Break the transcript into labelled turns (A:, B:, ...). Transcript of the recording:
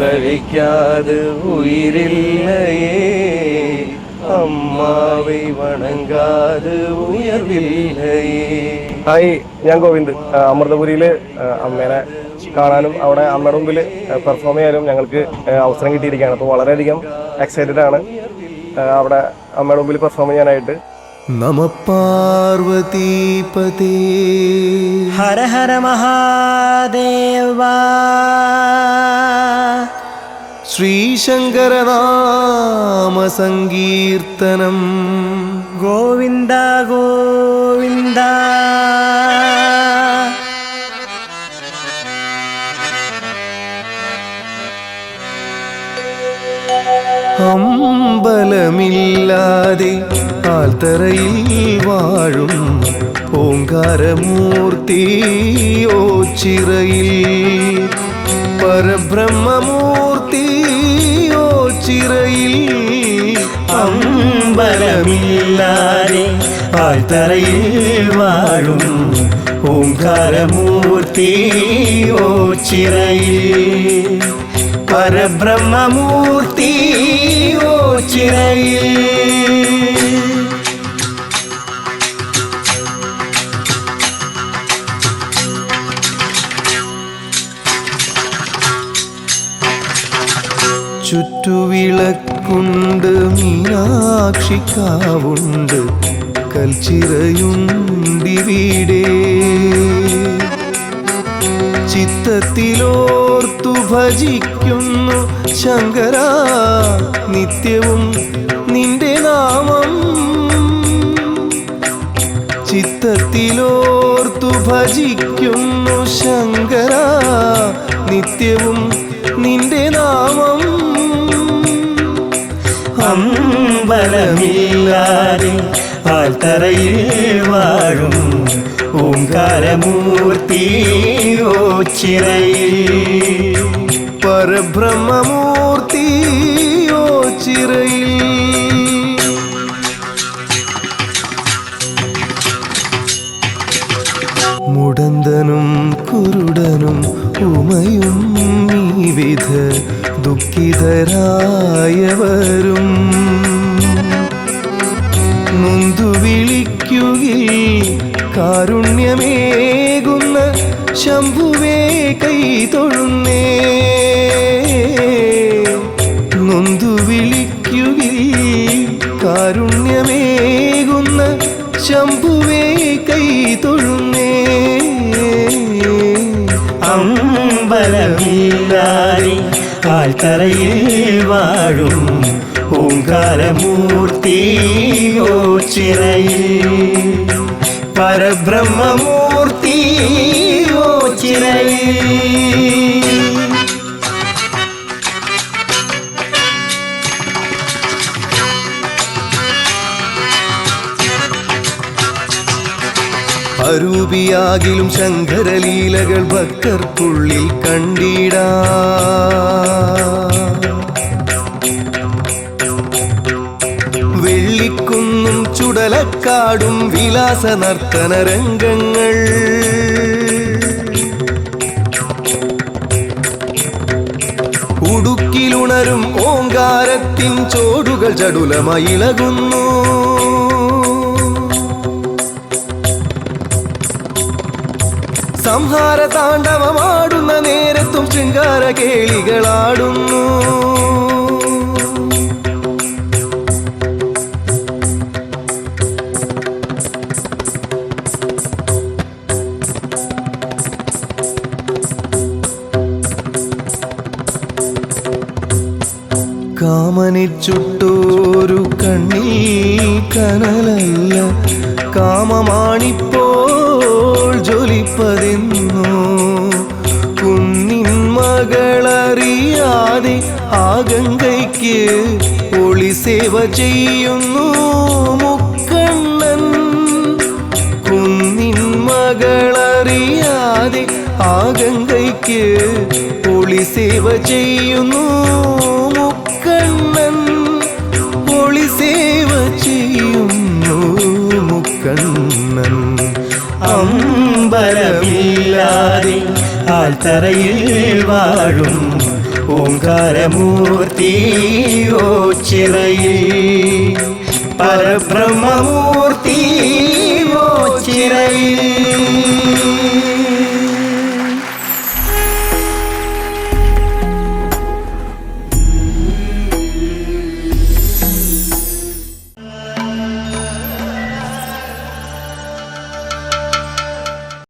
A: കഴിക്കാതെ ഉയിരില്ലയേ. അമ്മാവെ വണങ്ങാതെ ഉയർവില്ലയേ.
B: ഹായ് ഞാൻ ഗോവിന്ദ്. അമൃതപുരിയിൽ അമ്മേനെ കാണാനും അവിടെ അമ്മയുടെ മുമ്പിൽ പെർഫോം ചെയ്യാനും ഞങ്ങൾക്ക് അവസരം കിട്ടിയിരിക്കുകയാണ്. അപ്പോൾ വളരെയധികം എക്സൈറ്റഡ് ആണ് അവിടെ അമ്മയുടെ മുമ്പിൽ പെർഫോം ചെയ്യാനായിട്ട്.
C: നമ പാർവതീപതി
D: ഹര ഹര മഹാദേവ.
C: ശ്രീശങ്കരനാമ സങ്കീർത്തനം
D: ഗോവിന്ദ ഗോവിന്ദ.
C: അമ്പലമില്ലാതെ ആൽത്തറയിൽ വാഴും ഓങ്കാരമൂർത്തി ഓ ചിറയിൽ പരബ്രഹ്മമൂർത്തി ഓ ചിറയിൽ
D: അമ്പലമില്ലാതെ ആൾത്തറയിൽ വാഴും ഓംകാരമൂർത്തി ഓ ചിറയിൽ. പരബ്രഹ്മമൂർത്തി ഓ ചിറയിൽ.
C: ചുറ്റുവിളക്കുണ്ട് മീനാക്ഷിക്കാവുണ്ട് കൽച്ചിറയുണ്ടിവിടെ. ചിത്തത്തിലോർത്തു ഭജിക്കുന്നു ശങ്കര നിത്യവും നിന്റെ നാമം. ചിത്തത്തിലോർത്തു ഭജിക്കുന്നു ശങ്കര നിത്യവും
D: അമ്പലമില്ലാതെ ആൽത്തറയിൽ വാഴും ഓംകാരമൂർത്തി ചിറയിൽ.
C: പരബ്രഹ്മമൂർത്തി ഓ ചിറയിൽ. മുടന്തനും കുരുടനും ഉമയും ഈ വിധ ദുഃഖിതരായവരും. നൊന്തു വിളിക്കുകിൽ കാരുണ്യമേകുന്ന ശംഭുവേ കൈ തൊഴുന്നേ. നൊന്തു വിളിക്കുകിൽ കാരുണ്യമേകുന്ന ശംഭുവേ കൈ തൊഴുന്നേ.
D: അമ്പലമില്ലാതെ ആൽത്തറയിൽ വാഴും ഓംകാരമൂർത്തി ഓ ചിറയിൽ. ഓ ചിറയിൽ.
C: അരൂപിയാകിലും ശങ്കരലീലകൾ ഭക്തർക്കുള്ളിൽ കണ്ടിടാ. ചുടലക്കാടും വിലാസ നർത്തന രംഗങ്ങൾ ഉടുക്കിലുണരും ഓങ്കാരത്തിൻ ചോടുകൾ ചടുലമയിളകുന്നു സംഹാര താണ്ഡവമാടുന്ന നേരത്തും ശൃംഗാര കേളികളാടുന്നു കാമനെ ചുട്ടോരു കണ്ണീ കനലല്ല. കാമമാണിപ്പോൾ ജ്വലിപ്പതെന്നോ. കുന്നിൻ മകളറിയാതെ ആകങ്കയ്ക്ക് ഒളി സേവ ചെയ്യുന്നു മുക്കണ്ണൻ. കുന്നിൻ മകളറിയാതെ ആകങ്കയ്ക്ക് ഒളി സേവ ചെയ്യുന്നു മുക്കണ്ണൻ ഒളി സേവ ചെയ്യുന്നു മുക്കണ്ണൻ.
D: അമ്പലമില്ലാതെ ആൽത്തറയിൽ വാഴും ഓങ്കാരമൂർത്തി ഓ ചിറയിൽ. പരബ്രഹ്മമൂർത്തി ഓ ചിറയിൽ.